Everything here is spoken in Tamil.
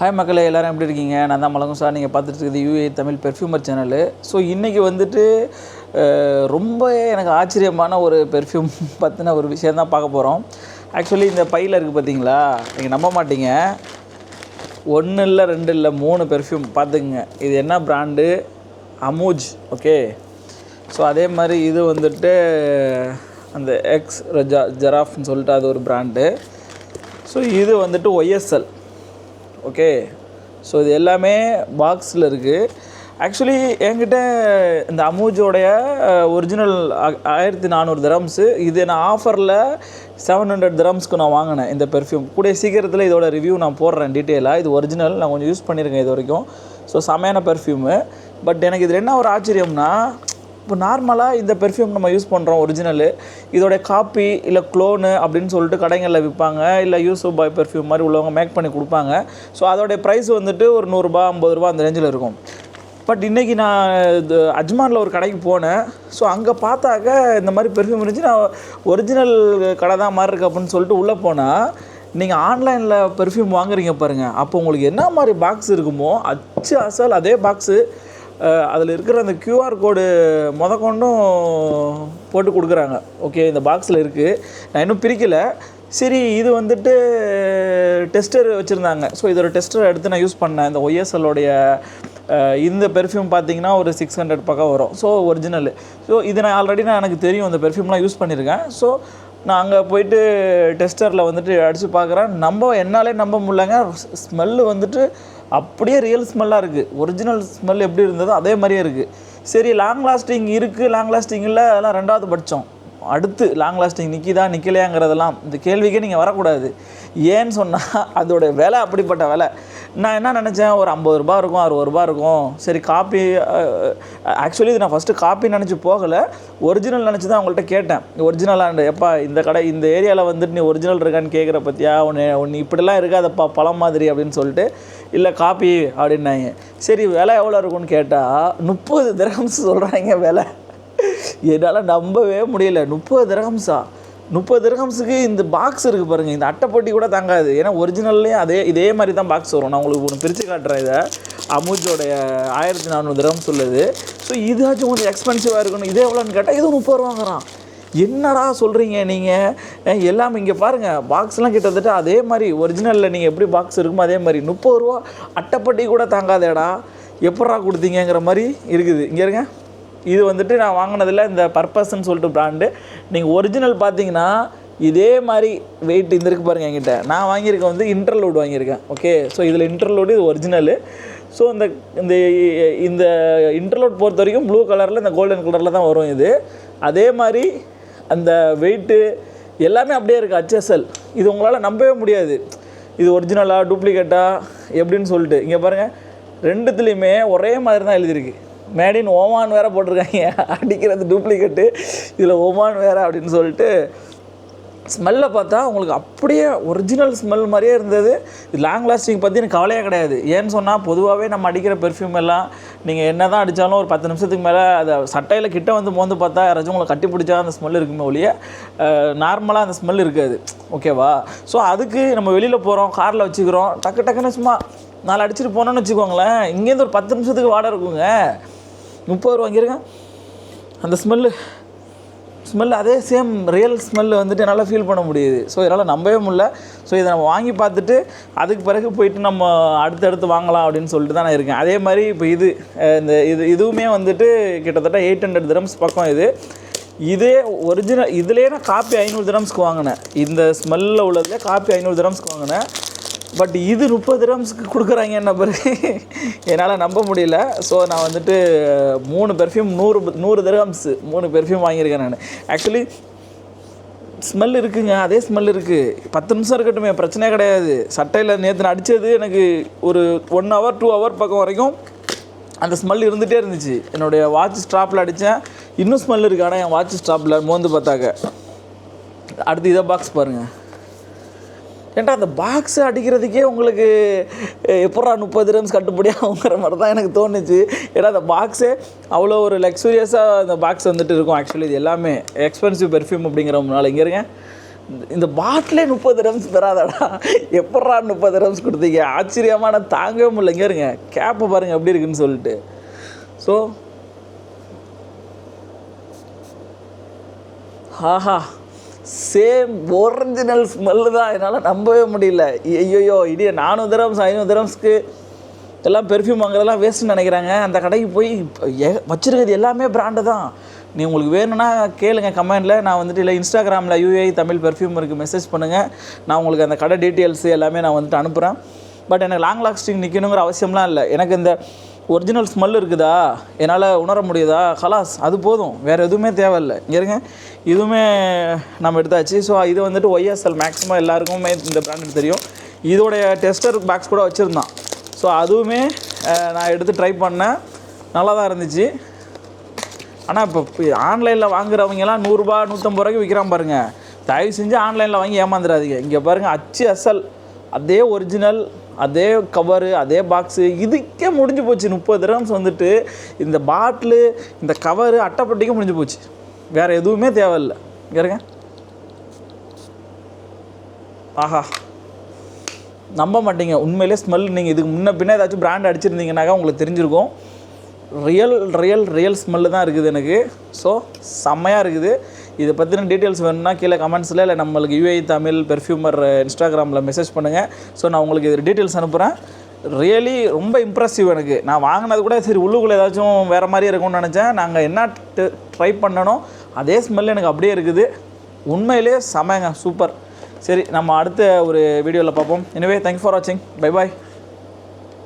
ஹாய் மக்களே எல்லாரும் எப்படி இருக்கீங்க? நான் தான் மலங்கும் சார். நீங்கள் பார்த்துட்டு இருக்குது U A Tamil perfumer channel so இன்றைக்கி வந்துட்டு ரொம்ப எனக்கு ஆச்சரியமான ஒரு பெர்ஃப்யூம் பற்றின ஒரு விஷயம் தான் பார்க்க போகிறோம் ஆக்சுவலி இந்த பையில் இருக்குது பார்த்தீங்களா நீங்கள் நம்ப மாட்டீங்க. ஒன்று இல்லை ரெண்டு இல்லை மூணு பெர்ஃப்யூம் பார்த்துக்குங்க. இது என்ன பிராண்டு அமூஜ் ஓகே ஸோ அதே மாதிரி இது வந்துட்டு அந்த எக்ஸ் ஜ ஜெராஃப்னு சொல்லிட்டு அது ஒரு பிராண்டு ஸோ இது வந்துட்டு ஒய்எஸ்எல் ஓகே? ஸோ இது எல்லாமே பாக்ஸில் இருக்குது ஆக்சுவலி என்கிட்ட இந்த அமூஜோடைய ஒரிஜினல் ஆயிரத்தி நானூறு திரம்ஸு இது நான் ஆஃபரில் செவன் ஹண்ட்ரட் திரம்ஸ்க்கு நான் வாங்கினேன் இந்த பெர்ஃப்யூம் கூடிய சீக்கிரத்தில் இதோட ரிவ்யூ நான் போடுறேன் டீட்டெயிலாக இது ஒரிஜினல் நான் கொஞ்சம் யூஸ் பண்ணியிருக்கேன் இது வரைக்கும். ஸோ செமையான பெர்ஃப்யூமு பட் எனக்கு இதில் என்ன ஒரு ஆச்சரியம்னா இப்போ நார்மலாக இந்த பெர்ஃப்யூம் நம்ம யூஸ் பண்ணுறோம் ஒரிஜினலு இதோட காப்பி இல்லை க்ளோனு அப்படின்னு சொல்லிட்டு கடைகளில் விற்பாங்க இல்லை யூஸ் பாய் பெர்ஃப்யூம் மாதிரி உள்ளவங்க மேக் பண்ணி கொடுப்பாங்க. ஸோ அதோடைய ப்ரைஸ் வந்துட்டு ஒரு நூறுரூபா ஐம்பது ரூபா அந்த ரேஞ்சில் இருக்கும். பட் இன்றைக்கி நான் இது அஜ்மானில் ஒரு கடைக்கு போனேன். ஸோ அங்கே பார்த்தாக்க இந்த மாதிரி பெர்ஃப்யூம் இருந்துச்சு. நான் ஒரிஜினல் கடை தான் மாதிரி இருக்கு அப்படின்னு சொல்லிட்டு உள்ளே போனால் நீங்கள் ஆன்லைனில் பெர்ஃப்யூம் வாங்குறீங்க பாருங்கள் அப்போ உங்களுக்கு என்ன மாதிரி பாக்ஸ் இருக்குமோ அச்சு அசல் அதே பாக்ஸு அதில் இருக்கிற அந்த க்யூஆர் கோடு முத கொண்டும் போட்டு கொடுக்குறாங்க. ஓகே இந்த பாக்ஸில் இருக்குது நான் இன்னும் பிரிக்கலை. சரி இது வந்துட்டு டெஸ்டர் வச்சுருந்தாங்க. ஸோ இதோட டெஸ்டர் எடுத்து நான் யூஸ் பண்ணேன். இந்த ஒய்எஸ்எல்லோடைய இந்த பெர்ஃப்யூம் பார்த்தீங்கன்னா ஒரு சிக்ஸ் ஹண்ட்ரட் பக்கம் வரும். ஸோ ஒரிஜினல் ஸோ இது நான் ஆல்ரெடி நான் எனக்கு தெரியும். இந்த பெர்ஃப்யூம்லாம் யூஸ் பண்ணியிருக்கேன் ஸோ நான் அங்கே போயிட்டு டெஸ்டரில் வந்துட்டு அடித்து பார்க்குறேன் நம்ம என்னாலே நம்ப முடியலங்க. ஸ்மெல்லு வந்துட்டு அப்படியே ரியல் ஸ்மெல்லாக இருக்குது ஒரிஜினல் ஸ்மெல் எப்படி இருந்ததோ அதே மாதிரியே இருக்குது சரி லாங் லாஸ்டிங் இருக்குது லாங் லாஸ்டிங் இல்லை அதெல்லாம் ரெண்டாவது பட்சம். அடுத்து லாங் லாஸ்டிங் நிற்கிதா நிற்கலையாங்கிறதெல்லாம் இந்த கேள்விக்கே நீங்கள் வரக்கூடாது. ஏன்னு சொன்னால் அதோட விலை அப்படிப்பட்ட விலை. நான் என்ன நினச்சேன்? ஒரு ஐம்பது ரூபா இருக்கும் அறுபது ரூபா இருக்கும். சரி காப்பி ஆக்சுவலி இது நான் ஃபஸ்ட்டு காப்பி நினச்சி போகலை. ஒரிஜினல் நினச்சி தான் அவங்கள்ட்ட கேட்டேன். ஒரிஜினலாண்டு எப்பா இந்த கடை இந்த ஏரியாவில் வந்துட்டு நீ ஒரிஜினல் இருக்கான்னு கேட்குற பற்றியா ஒன்று ஒன்று இப்படிலாம் இருக்காதப்பா பழம் மாதிரி அப்படின்னு சொல்லிட்டு இல்லை காப்பி அப்படின்னாங்க. சரி விலை எவ்வளோ இருக்கும்னு கேட்டால் முப்பது திரகம்ஸ் சொல்கிறாங்க விலை. என்னால் நம்பவே முடியல. முப்பது திரகம்ஸா முப்பது திரகம்ஸுக்கு இந்த பாக்ஸ் இருக்குது பாருங்கள் இந்த அட்டைப்பட்டி கூட தாங்காது. ஏன்னா ஒரிஜினல்லையும் அதே இதே மாதிரி தான் பாக்ஸ் வரும். நான் உங்களுக்கு ஒன்று பிரித்து காட்டுறேன் இதை. அமுஜோடைய ஆயிரத்தி நானூறு திரகம் சொல்லுது ஸோ இதாச்சும் கொஞ்சம் எக்ஸ்பென்சிவாக இருக்கணும். இதே எவ்வளோன்னு கேட்டால் இது முப்பது ரூபாங்கிறான் என்னடா சொல்கிறீங்க நீங்கள் எல்லாம் இங்கே பாருங்கள் பாக்ஸ்லாம் கிட்டத்தட்ட அதே மாதிரி ஒரிஜினலில் நீங்கள் எப்படி பாக்ஸ் இருக்குமோ அதே மாதிரி. முப்பது ரூபா அட்டைப்பட்டி கூட தாங்காதேடா. எப்பட்றா கொடுத்தீங்கங்கிற மாதிரி இருக்குது. இங்கே இருங்க. இது வந்துட்டு நான் வாங்கினதில் இந்த பர்பஸ்ன்னு சொல்லிட்டு பிராண்டு நீங்கள் ஒரிஜினல் பார்த்தீங்கன்னா இதே மாதிரி வெயிட் இந்த இருக்கு பாருங்கள் என்கிட்ட. நான் வாங்கியிருக்கேன் வந்து இன்டர்லோடு வாங்கியிருக்கேன் ஓகே ஸோ இதில் இன்டர்லோடு இது ஒரிஜினலு ஸோ இந்த இந்த இந்த இன்டர்லோட் பொறுத்த வரைக்கும் ப்ளூ கலரில் இந்த கோல்டன் கலரில் தான் வரும் இது. அதே மாதிரி அந்த வெயிட்டு எல்லாமே அப்படியே இருக்குது ஹச்எஸ்எல் இது உங்களால் நம்பவே முடியாது. இது ஒரிஜினலாக டூப்ளிகேட்டா எப்படின்னு சொல்லிட்டு. இங்கே பாருங்கள் ரெண்டுத்துலேயுமே ஒரே மாதிரி தான் எழுதியிருக்கு. மேடின் ஓமான் வேறு போட்டிருக்காங்க. அடிக்கிறது டூப்ளிகேட்டு இதில் ஓமான் வேறு அப்படின்னு சொல்லிட்டு ஸ்மெல்லை பார்த்தா உங்களுக்கு அப்படியே ஒரிஜினல் ஸ்மெல் மாதிரியே இருந்தது. இது லாங் லாஸ்டிங் பற்றி எனக்கு கவலையே கிடையாது. ஏன்னு சொன்னால் பொதுவாகவே நம்ம அடிக்கிற பெர்ஃப்யூம் எல்லாம் நீங்கள் என்ன தான் அடித்தாலும் ஒரு பத்து நிமிஷத்துக்கு மேலே அதை சட்டையில் கிட்ட வந்து மோந்து பார்த்தா யாராச்சும் உங்களை கட்டி பிடிச்சா அந்த ஸ்மெல் இருக்குமே ஒழிய நார்மலாக அந்த ஸ்மெல் இருக்காது. ஓகேவா ஸோ அதுக்கு நம்ம வெளியில் போகிறோம் காரில் வச்சுக்கிறோம். டக்கு டக்குன்னு சும்மா நாலு அடிச்சுட்டு போனோன்னு வச்சுக்கோங்களேன். இங்கேருந்து ஒரு பத்து நிமிஷத்துக்கு வாடகை இருக்குங்க. முப்பது ரூபா வாங்கியிருக்கேன். அந்த ஸ்மெல்லு ஸ்மெல் அதே சேம் ரியல் ஸ்மெல் வந்துட்டு என்னால் ஃபீல் பண்ண முடியுது. ஸோ இதனால் நம்பவே முடியல. ஸோ இதை நம்ம வாங்கி பார்த்துட்டு அதுக்கு பிறகு போயிட்டு நம்ம அடுத்தடுத்து வாங்கலாம் அப்படின்னு சொல்லிட்டு தான் நான் இருக்கேன். அதே மாதிரி இப்போ இது இந்த இது இதுவுமே வந்துட்டு கிட்டத்தட்ட எயிட் ஹண்ட்ரட் திரம்ஸ் பக்கம் இது. இதே ஒரிஜினல் இதுலேயே நான் காப்பி ஐநூறு திரம்ஸ்க்கு வாங்கினேன். இந்த ஸ்மெல்லில் உள்ளதுலேயே காப்பி ஐநூறு திரம்ஸ்க்கு வாங்கினேன். பட் இது முப்பது திரம்ஸ்க்கு கொடுக்குறாங்க என்ன பிறகு என்னால் நம்ப முடியல. ஸோ நான் வந்துட்டு மூணு பெர்ஃப்யூம் நூறு நூறு திரம்ஸு மூணு பெர்ஃப்யூம் வாங்கியிருக்கேன் நான். ஆக்சுவலி ஸ்மெல் இருக்குங்க. அதே ஸ்மெல் இருக்குது பத்து நிமிஷம் இருக்கட்டும் பிரச்சனையே கிடையாது. சட்டையில் நேற்று நான் அடித்தது எனக்கு ஒரு ஒன் ஹவர் டூ ஹவர் பக்கம் வரைக்கும் அந்த ஸ்மெல் இருந்துகிட்டே இருந்துச்சு. என்னுடைய வாட்ச் ஸ்டாப்பில் அடித்தேன் இன்னும் ஸ்மெல் இருக்குது ஆனால் என் வாட்ச் ஸ்டாப்பில் மோந்து பார்த்தாக்க. அடுத்து இதை பாக்ஸ் பாருங்கள் ஏன்டா அந்த பாக்ஸ் அடிக்கிறதுக்கே உங்களுக்கு எப்படா முப்பது ரன்ஸ் கட்டுப்படியாகுங்கிற மாதிரி தான் எனக்கு தோணுச்சு. ஏன்னா அந்த பாக்ஸே அவ்வளோ ஒரு லக்ஸூரியஸாக அந்த பாக்ஸ் வந்துட்டு இருக்கும். ஆக்சுவலி இது எல்லாமே எக்ஸ்பென்சிவ் பெர்ஃப்யூம் அப்படிங்கிறதுனால இங்கே இருங்க. இந்த பாட்டிலே முப்பது ரம்ஸ் பெறாதடா. எப்பட்றா முப்பது ரம்ஸ் கொடுத்தீங்க? ஆச்சரியமான தாங்கவே முடியல. இங்கே இருங்க. கேப்பை பாருங்கள் எப்படி இருக்குன்னு சொல்லிட்டு. ஸோ ஆஹா. சேம் ஒரிஜினல் ஸ்மெல்லு தான். என்னால் நம்பவே முடியல. ஐயோயோ இடி நானூறு திரம்ஸ் ஐநூறு திரம்ஸ்க்கு எல்லாம் பெர்ஃப்யூம் வாங்குறதெல்லாம் வேஸ்ட்டுன்னு நினைக்கிறாங்க. அந்த கடைக்கு போய் வச்சுருக்கிறது வச்சிருக்கிறது எல்லாமே பிராண்டு தான். நீ உங்களுக்கு வேணும்னா கேளுங்க கமெண்டில் நான் வந்துட்டு இல்லை இன்ஸ்டாகிராமில் யூஏ தமிழ் பெர்ஃப்யூமருக்கு மெசேஜ் பண்ணுங்கள் நான் உங்களுக்கு அந்த கடை டீட்டெயில்ஸ் எல்லாமே நான் வந்துட்டு அனுப்புகிறேன் பட் எனக்கு லாங் லாஸ்டிங் நிற்கணுங்கிற அவசியம்லாம் இல்லை. எனக்கு இந்த ஒரிஜினல் ஸ்மெல் இருக்குதா? என்னால் உணர முடியுதா? ஹலாஸ் அது போதும். வேறு எதுவுமே தேவையில்லை. இங்கே இருங்க. இதுவுமே நம்ம எடுத்தாச்சு. ஸோ இது வந்துட்டு ஒய்எஸ்எல் மேக்ஸிமம் எல்லாருக்குமே இந்த பிராண்டு தெரியும். இதோடைய டெஸ்டர் பாக்ஸ் கூட வச்சுருந்தான். ஸோ அதுவுமே நான் எடுத்து ட்ரை பண்ணேன். நல்லா தான் இருந்துச்சு. ஆனால் இப்போ ஆன்லைனில் வாங்குறவங்கலாம் நூறுரூபா நூற்றம்பது ரூபாய்க்கு விற்கிறான் பாருங்கள் தயவு செஞ்சு ஆன்லைனில் வாங்கி ஏமாந்துடாதீங்க. இங்கே பாருங்கள் அச்சு அசல் அதே ஒரிஜினல் அதே கவரு அதே பாக்ஸு இதுக்கே முடிஞ்சு போச்சு. முப்பது கிராம்ஸ் வந்துட்டு இந்த பாட்டிலு இந்த கவரு அட்டைப்பட்டிக்கும் முடிஞ்சு போச்சு. வேறு எதுவுமே தேவையில்லை. இங்க இருங்க. ஆஹா. நம்ப மாட்டீங்க. உண்மையிலே ஸ்மெல் நீங்கள் இதுக்கு முன்ன பின்னே ஏதாச்சும் பிராண்ட் அடிச்சிருந்தீங்கன்னாக்கா உங்களுக்கு தெரிஞ்சிருக்கும். ரியல் ரியல் ரியல் ஸ்மெல்லு தான் இருக்குது எனக்கு. ஸோ செம்மையாக இருக்குது. இதை பற்றின டீட்டெயில்ஸ் வேணும்னா கீழே கமெண்ட்ஸில் இல்லை நம்மளுக்கு யூஐ தமிழ் பெர்ஃப்யூமர் இன்ஸ்டாகிராமில் மெசேஜ் பண்ணுங்கள் ஸோ நான் உங்களுக்கு இது டீட்டெயில்ஸ் அனுப்புகிறேன் ரியலி ரொம்ப இம்ப்ரெசிவ் எனக்கு. நான் வாங்கினது கூட சரி உள்ளுக்குள்ளே ஏதாச்சும் வேறு மாதிரி இருக்கும்னு நினச்சேன். நாங்கள் என்ன ட்ரை பண்ணனோ அதே ஸ்மெல் எனக்கு அப்படியே இருக்குது. உண்மையிலே செமைங்க சூப்பர் சரி நம்ம அடுத்த ஒரு வீடியோவில் பார்ப்போம். எனவே தேங்க்ஸ் ஃபார் வாட்சிங் பை பாய்